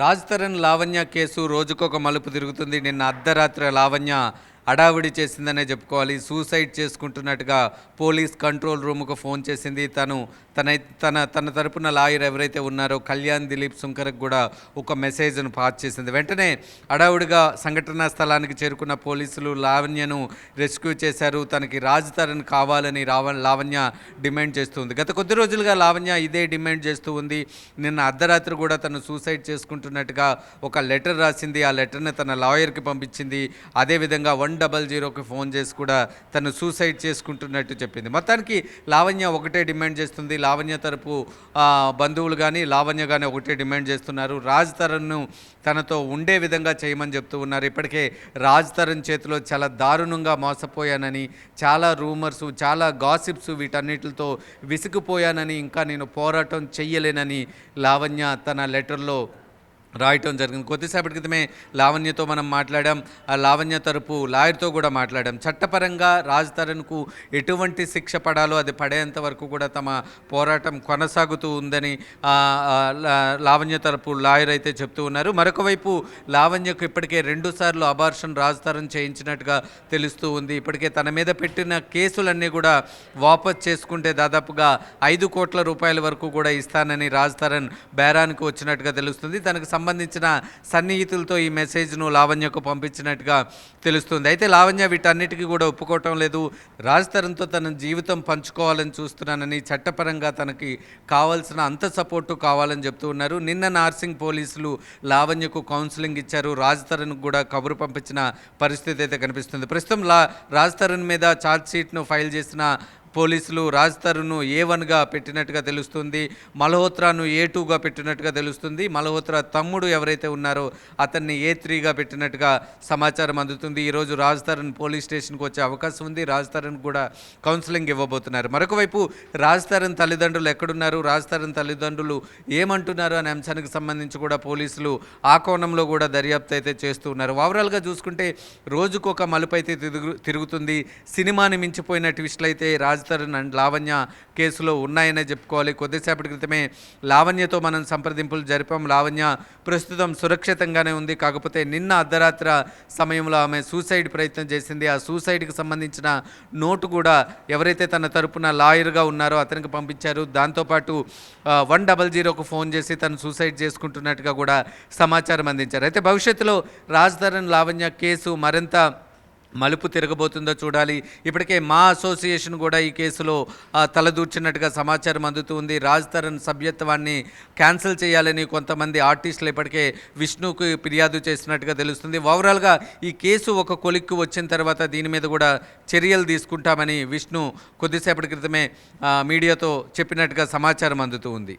రాజ్ తరణ్ లావణ్య కేసు రోజుకొక మలుపు తిరుగుతుంది. నిన్న అర్ధరాత్రి లావణ్య హడావిడి చేసిందనే చెప్పుకోవాలి. సూసైడ్ చేసుకుంటున్నట్టుగా పోలీస్ కంట్రోల్ రూమ్కు ఫోన్ చేసింది. తను తన తన తన తరపున లాయర్ ఎవరైతే ఉన్నారో కళ్యాణ్ దిలీప్ సుంకర్కి కూడా ఒక మెసేజ్ను పాస్ చేసింది. వెంటనే హడావుడిగా సంఘటనా స్థలానికి చేరుకున్న పోలీసులు లావణ్యను రెస్క్యూ చేశారు. తనకి రాజ్ తరణ్ కావాలని రావ లావణ్య డిమాండ్ చేస్తుంది. గత కొద్ది రోజులుగా లావణ్య ఇదే డిమాండ్ చేస్తూ ఉంది. నిన్న అర్ధరాత్రి కూడా తను సూసైడ్ చేసుకుంటున్నట్టుగా ఒక లెటర్ రాసింది. ఆ లెటర్ని తన లాయర్కి పంపించింది. అదేవిధంగా వన్ డబల్ జీరోకి ఫోన్ చేసి కూడా తను సూసైడ్ చేసుకుంటున్నట్టు చెప్పింది. మొత్తానికి లావణ్య ఒకటే డిమాండ్ చేస్తుంది. లావణ్య తరపు బంధువులు కానీ లావణ్య కానీ ఒకటే డిమాండ్ చేస్తున్నారు. రాజ్ తరణ్ను తనతో ఉండే విధంగా చేయమని చెప్తూ ఉన్నారు. ఇప్పటికే రాజ్ తరణ్ చేతిలో చాలా దారుణంగా మోసపోయానని చాలా రూమర్స్ చాలా గాసిప్స్ వీటన్నిటితో విసిగిపోయానని ఇంకా నేను పోరాటం చెయ్యలేనని లావణ్య తన లెటర్లో రాయటం జరిగింది. కొద్దిసేపటి క్రితమే లావణ్యతో మనం మాట్లాడాం. ఆ లావణ్య తరపు లాయర్తో కూడా మాట్లాడాం. చట్టపరంగా రాజ్ తరణ్కు ఎటువంటి శిక్ష పడాలో అది పడేంత వరకు కూడా తమ పోరాటం కొనసాగుతూ ఉందని లావణ్య తరపు లాయర్ అయితే చెప్తూ ఉన్నారు. మరొక వైపు లావణ్యకు ఇప్పటికే రెండు సార్లు అబార్షన్ రాజ్ తరణ్ చేయించినట్టుగా తెలుస్తూ ఉంది. ఇప్పటికే తన మీద పెట్టిన కేసులన్నీ కూడా వాపస్ చేసుకుంటే దాదాపుగా ఐదు కోట్ల రూపాయల వరకు కూడా ఇస్తానని రాజ్ తరణ్ బేరానికి వచ్చినట్టుగా తెలుస్తుంది. తనకు సంబంధించిన సన్నిహితులతో ఈ మెసేజ్ను లావణ్యకు పంపించినట్టుగా తెలుస్తుంది. అయితే లావణ్య వీటన్నిటికీ కూడా ఒప్పుకోవటం లేదు. రాజ్ తరణ్తో తన జీవితం పంచుకోవాలని చూస్తున్నానని చట్టపరంగా తనకి కావాల్సిన అంత సపోర్టు కావాలని చెప్తూ ఉన్నారు. నిన్న నార్సింగ్ పోలీసులు లావణ్యకు కౌన్సిలింగ్ ఇచ్చారు. రాజ్ తరణ్ కూడా కబురు పంపించిన పరిస్థితి అయితే కనిపిస్తుంది. ప్రస్తుతం లా రాజ్ తరణ్ మీద ఛార్జ్ షీట్ను ఫైల్ చేసిన పోలీసులు రాజ్ తరుణ్ ఏ వన్గా పెట్టినట్టుగా తెలుస్తుంది మల్హోత్రాను ఏ టూగా పెట్టినట్టుగా తెలుస్తుంది. మల్హోత్రా తమ్ముడు ఎవరైతే ఉన్నారో అతన్ని ఏ త్రీగా పెట్టినట్టుగా సమాచారం అందుతుంది. ఈరోజు రాజ్ తరుణ్ పోలీస్ స్టేషన్కి వచ్చే అవకాశం ఉంది. రాజ్ తరుణ్ కూడా కౌన్సిలింగ్ ఇవ్వబోతున్నారు. మరొక వైపు రాజ్ తరుణ్ తల్లిదండ్రులు ఎక్కడున్నారు? రాజ్ తరుణ్ తల్లిదండ్రులు ఏమంటున్నారు అనే అంశానికి సంబంధించి కూడా పోలీసులు ఆ కోణంలో కూడా దర్యాప్తు అయితే చేస్తూ ఉన్నారు. ఓవరాల్గా చూసుకుంటే రోజుకొక మలుపు అయితే తిరుగు తిరుగుతుంది. సినిమాని మించిపోయిన ట్విస్ట్లు అయితే రాజ్ తరుణ్ అండ్ లావణ్య కేసులో ఉన్నాయనే చెప్పుకోవాలి. కొద్దిసేపటి క్రితమే లావణ్యతో మనం సంప్రదింపులు జరిపాం. లావణ్య ప్రస్తుతం సురక్షితంగానే ఉంది. కాకపోతే నిన్న అర్ధరాత్ర సమయంలో ఆమె సూసైడ్ ప్రయత్నం చేసింది. ఆ సూసైడ్కి సంబంధించిన నోటు కూడా ఎవరైతే తన తరపున లాయర్గా ఉన్నారో అతనికి పంపించారు. దాంతోపాటు వన్ డబల్ జీరోకు ఫోన్ చేసి తను సూసైడ్ చేసుకుంటున్నట్టుగా కూడా సమాచారం అందించారు. అయితే భవిష్యత్తులో రాజ్ లావణ్య కేసు మరింత మలుపు తిరగబోతుందో చూడాలి. ఇప్పటికే మా అసోసియేషన్ కూడా ఈ కేసులో తలదూర్చినట్టుగా సమాచారం అందుతుంది రాజ్ తరణ్ సభ్యత్వాన్ని క్యాన్సిల్ చేయాలని కొంతమంది ఆర్టిస్టులు ఇప్పటికే విష్ణుకు ఫిర్యాదు చేసినట్టుగా తెలుస్తుంది. ఓవరాల్గా ఈ కేసు ఒక కొలిక్కు వచ్చిన తర్వాత దీని మీద కూడా చర్యలు తీసుకుంటామని విష్ణు కొద్దిసేపటి క్రితమే మీడియాతో చెప్పినట్టుగా సమాచారం అందుతూ ఉంది.